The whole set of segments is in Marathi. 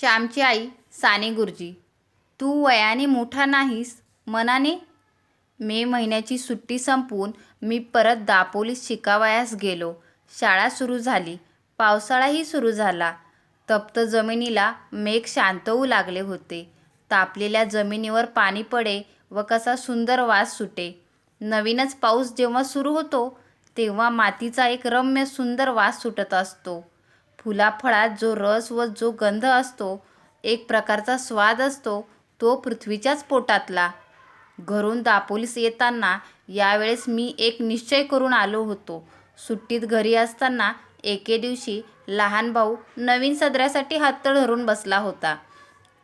श्यामची आई साने गुरुजी तू वयाने मोठा नाहीस मनाने? मे महिन्याची सुट्टी संपवून मी परत दापोलीस शिकावयास गेलो. शाळा सुरू झाली पावसाळाही सुरू झाला. तप्त जमिनीला मेघ शांत होऊ लागले होते. तापलेल्या जमिनीवर पाणी पडे व कसा सुंदर वास सुटे. नवीनच पाऊस जेव्हा सुरू होतो तेव्हा मातीचा एक रम्य सुंदर वास सुटत असतो. फुलाफळात जो रस व जो गंध असतो एक प्रकारचा स्वाद असतो तो पृथ्वीच्याच पोटातला. घरून दापोलीस येताना यावेळेस मी एक निश्चय करून आलो होतो. सुट्टीत घरी असताना एके दिवशी लहान भाऊ नवीन सदऱ्यासाठी हत्तळ धरून बसला होता.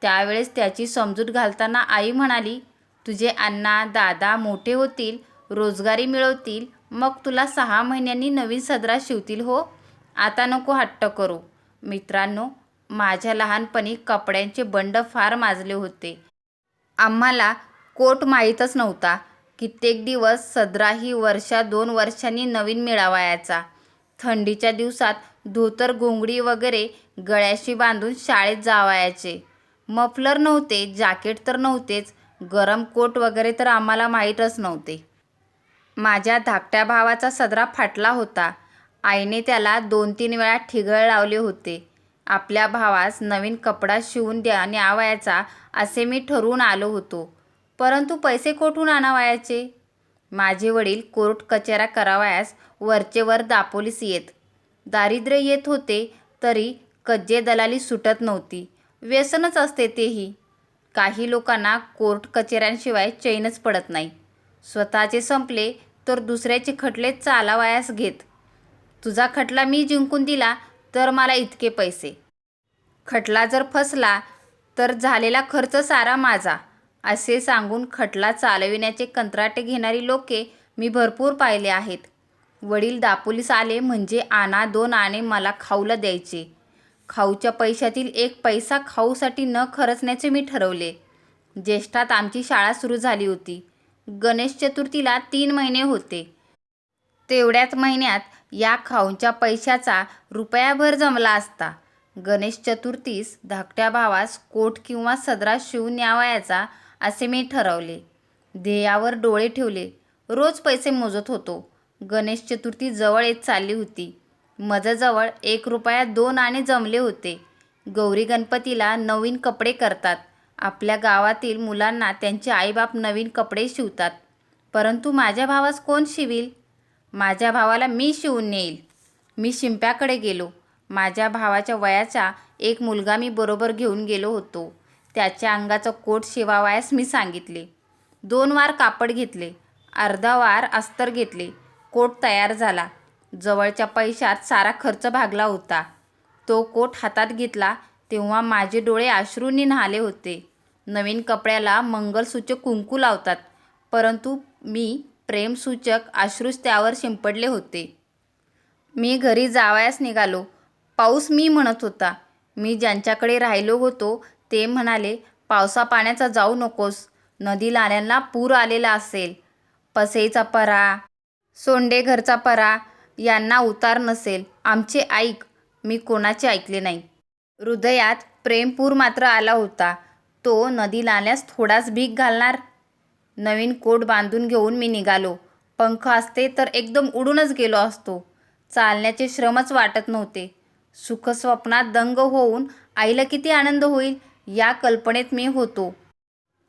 त्यावेळेस त्याची समजूत घालताना आई म्हणाली तुझे अण्णा दादा मोठे होतील रोजगारी मिळवतील मग तुला सहा महिन्यांनी नवीन सदरा शिवतील हो. आता नको हट्ट करू. मित्रांनो माझ्या लहानपणी कपड्यांचे बंड फार माजले होते. आम्हाला कोट माहीतच नव्हता. कित्येक दिवस सदराही वर्षा दोन वर्षांनी नवीन मिळावायाचा. थंडीच्या दिवसात धोतर घोंगडी वगैरे गळ्याशी बांधून शाळेत जावायचे. मफलर नव्हते जॅकेट तर नव्हतेच गरम कोट वगैरे तर आम्हाला माहीतच नव्हते. माझ्या धाकट्या भावाचा सदरा फाटला होता. आईने त्याला दोन तीन वेळा ठिगळ लावले होते. आपल्या भावास नवीन कपडा शिवून द्या न्यावायचा असे मी ठरवून आलो होतो. परंतु पैसे कोठून आणावयाचे? माझे वडील कोर्ट कचेरा करावयास वरचेवर दापोलीस येत. दारिद्र्य येत होते तरी कज्जे दलाली सुटत नव्हती. व्यसनच असते तेही. काही लोकांना कोर्ट कचेऱ्यांशिवाय चैनच पडत नाही. स्वतःचे संपले तर दुसऱ्याचे खटले चालावयास घेत. तुझा खटला मी जिंकून दिला तर मला इतके पैसे. खटला जर फसला तर झालेला खर्च सारा माझा असे सांगून खटला चालविण्याचे कंत्राटे घेणारी लोके मी भरपूर पाहिले आहेत. वडील दापोलीस आले म्हणजे आणा दोन आणे मला खाऊला द्यायचे. खाऊच्या पैशातील एक पैसा खाऊसाठी न खर्चण्याचे मी ठरवले. ज्येष्ठात आमची शाळा सुरू झाली होती. गणेश चतुर्थीला तीन महिने होते. तेवढ्याच महिन्यात या खाऊंच्या पैशाचा रुपयाभर जमला असता. गणेश चतुर्थीस धाकट्या भावास कोट किंवा सदरा शिवून न्यावयाचा असे मी ठरवले. ध्येयावर डोळे ठेवले. रोज पैसे मोजत होतो. गणेश चतुर्थी जवळ येत चालली होती. मजजवळ एक रुपया दोन आणे जमले होते. गौरी गणपतीला नवीन कपडे करतात. आपल्या गावातील मुलांना त्यांचे आईबाप नवीन कपडे शिवतात. परंतु माझ्या भावास कोण शिवील? माझ्या भावाला मी शिवून नेईल. मी शिंप्याकडे गेलो. माझ्या भावाच्या वयाचा एक मुलगा मी बरोबर घेऊन गेलो होतो. त्याच्या अंगाचं कोट शिवावयास मी सांगितले. दोन वार कापड घेतले. अर्धा वार अस्तर घेतले. कोट तयार झाला. जवळच्या पैशात सारा खर्च भागला होता. तो कोट हातात घेतला तेव्हा माझे डोळे अश्रूंनी न्हाले होते. नवीन कपड्याला मंगलसूचक कुंकू लावतात. परंतु मी प्रेमसूचक अश्रूच त्यावर शिंपडले होते. मी घरी जावयास निघालो. पाऊस मी म्हणत होता. मी ज्यांच्याकडे राहिलो होतो ते म्हणाले पावसा पाण्याचा जाऊ नकोस. नदी नाल्यांना पूर आलेला असेल. पसईचा परा सोंडे घरचा परा यांना उतार नसेल. आमचे ऐक. मी कोणाचे ऐकले नाही. हृदयात प्रेमपूर मात्र आला होता. तो नदी नाल्यास थोडाच भीक घालणार? नवीन कोट बांधून घेऊन मी निघालो. पंख असते तर एकदम उडूनच गेलो असतो. चालण्याचे श्रमच वाटत नव्हते. सुखस्वप्नात दंग होऊन आईला किती आनंद होईल या कल्पनेत मी होतो.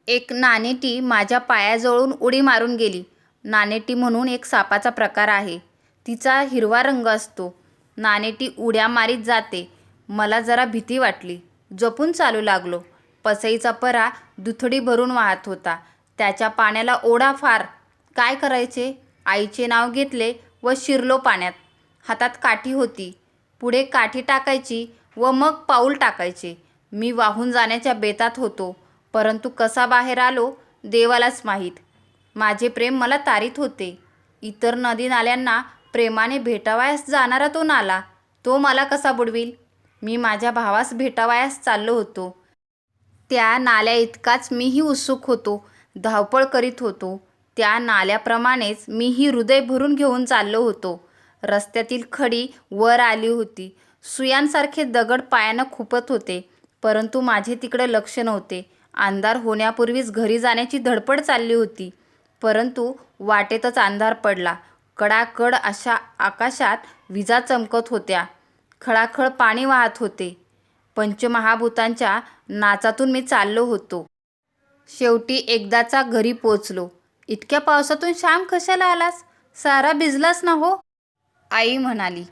एक नाणेटी माझ्या पायाजवळून उडी मारून गेली. नाणेटी म्हणून एक सापाचा प्रकार आहे. तिचा हिरवा रंग असतो. नाणेटी उड्या मारीत जाते. मला जरा भीती वाटली. जपून चालू लागलो. पसईचा परा दुथडी भरून वाहत होता. त्याच्या पाण्याला ओढा फार. काय करायचे? आईचे नाव घेतले व शिरलो पाण्यात. हातात काठी होती. पुढे काठी टाकायची व मग पाऊल टाकायचे. मी वाहून जाण्याच्या बेतात होतो. परंतु कसा बाहेर आलो देवालाच माहीत. माझे प्रेम मला तारीत होते. इतर नदी नाल्यांना प्रेमाने भेटावयास जाणारा तो नाला तो मला कसा बुडवील? मी माझ्या भावास भेटावयास चाललो होतो. त्या नाल्या इतकाच मीही उत्सुक होतो. धावपळ करीत होतो. त्या नाल्याप्रमाणेच मीही हृदय भरून घेऊन चाललो होतो. रस्त्यातील खडी वर आली होती. सुयांसारखे दगड पायानं खुपत होते परंतु माझे तिकडे लक्ष नव्हते. अंधार होण्यापूर्वीच घरी जाण्याची धडपड चालली होती. परंतु वाटेतच अंधार पडला. कडाकड अशा आकाशात विजा चमकत होत्या. खळाखळ पाणी वाहत होते. पंचमहाभूतांच्या नाचातून मी चाललो होतो. शेवटी एकदाचा घरी पोचलो इतक्या पावसातून श्याम कशाला आलास? सारा भिजलास ना हो? आई म्हणाली.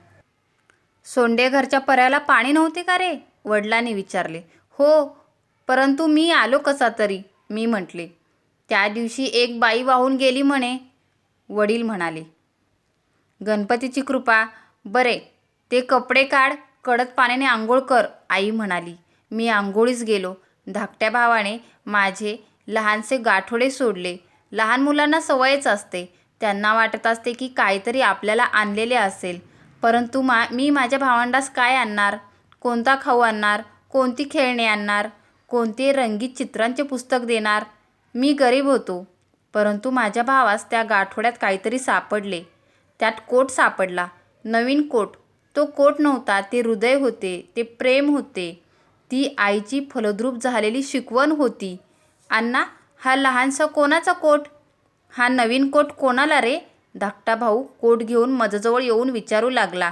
सोंडे घरच्या पर्याला पाणी नव्हते का रे? वडिलांनी विचारले. हो परंतु मी आलो कसा तरी? मी म्हटले. त्या दिवशी एक बाई वाहून गेली म्हणे. वडील म्हणाले. गणपतीची कृपा. बरे ते कपडे काढ कडक पाण्याने आंघोळ कर आई म्हणाली. मी आंघोळीस गेलो. धाकट्या भावाने माझे लहानसे गाठोडे सोडले. लहान मुलांना सवयच असते. त्यांना वाटत असते की काहीतरी आपल्याला आणलेले असेल. परंतु मा मी माझ्या भावंडास काय आणणार? कोणता खाऊ आणणार? कोणती खेळणी आणणार? कोणते रंगीत चित्रांचे पुस्तक देणार? मी गरीब होतो. परंतु माझ्या भावास त्या गाठोड्यात काहीतरी सापडले. त्यात कोट सापडला. नवीन कोट. तो कोट नव्हता ते हृदय होते ते प्रेम होते. ती आईची फलद्रूप झालेली शिकवण होती. अण्णा हा लहानसा कोणाचा कोट? हा नवीन कोट कोणाला रे? धाकटा भाऊ कोट घेऊन माझ्याजवळ येऊन विचारू लागला.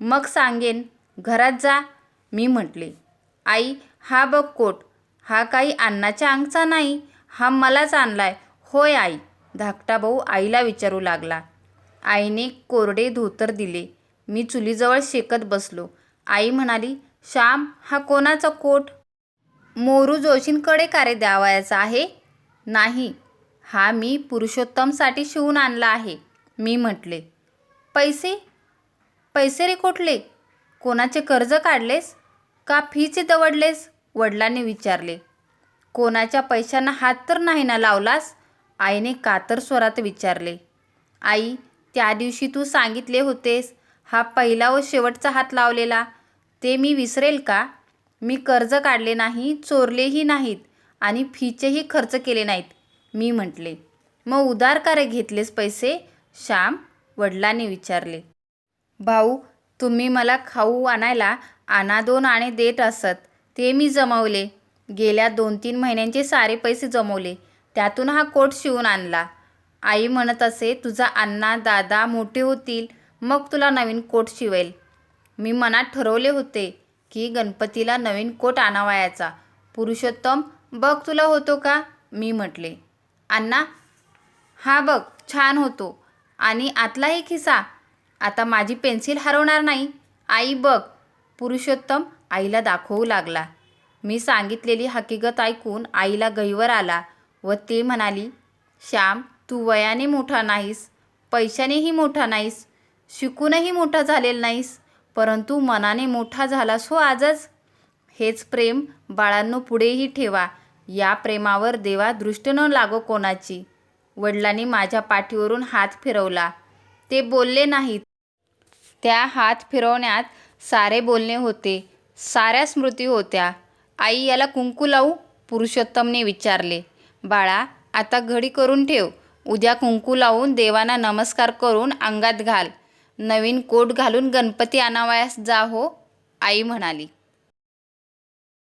मग सांगेन. घरात जा मी म्हटले. आई हा बघ कोट. हा काही अण्णाच्या अंगचा नाही. हा मलाच आणलाय. होय आई. धाकटा भाऊ आईला विचारू लागला. आईने कोरडे धोतर दिले. मी चुलीजवळ शेकत बसलो. आई म्हणाली श्याम हा कोणाचा कोट? मोरू जोशींकडे का रे द्यावायचा आहे? नाही. हा मी पुरुषोत्तमसाठी शिवून आणला आहे मी म्हटले. पैसे? पैसे रे कुठले? कोणाचे कर्ज काढलेस? का फीचे दवडलेस? वडिलांनी विचारले. कोणाच्या पैशांना हात तर नाही ना लावलास? आईने कातर स्वरात विचारले. आई त्या दिवशी तू सांगितले होतेस हा पहिला व शेवटचा हात लावलेला. ते मी विसरेल का? मी कर्ज काढले नाही चोरलेही नाहीत आणि फीचेही खर्च केले नाहीत मी म्हटले. मग उदार का रे घेतलेस पैसे? श्याम वडिलांनी विचारले. भाऊ तुम्ही मला खाऊ आणायला आणा दोन आणे देत असत ते मी जमवले. गेल्या दोन तीन महिन्यांचे सारे पैसे जमवले. त्यातून हा कोट शिवून आणला. आई म्हणत असे तुझा अण्णा दादा मोठे होतील मग तुला नवीन कोट शिवेल. मी मनात ठरवले होते की गणपतीला नवीन कोट आणावयाचा. पुरुषोत्तम बघ तुला होतो का? मी म्हटले. अण्णा हा बघ छान होतो. आणि आतलाही खिसा. आता माझी पेन्सिल हरवणार नाही. आई बघ. पुरुषोत्तम आईला दाखवू लागला. मी सांगितलेली हकीकत ऐकून आईला गहीवर आला व ते म्हणाली श्याम तू वयाने मोठा नाहीस पैशानेही मोठा नाहीस शिकूनही मोठा झालेला नाहीस. परंतु मनाने मोठा झालास हो आजच. हेच प्रेम बाळांनो पुढेही ठेवा. या प्रेमावर देवा दृष्ट न लागो कोणाची. वडिलांनी माझ्या पाठीवरून हात फिरवला. ते बोलले नाहीत. त्या हात फिरवण्यात सारे बोलणे होते. साऱ्या स्मृती होत्या. आई याला कुंकू लावू पुरुषोत्तमने विचारले. बाळा आता घडी करून ठेव. उद्या कुंकू लावून देवांना नमस्कार करून अंगात घाल. नवीन कोट घालून गणपती आणावयास जा हो आई म्हणाली.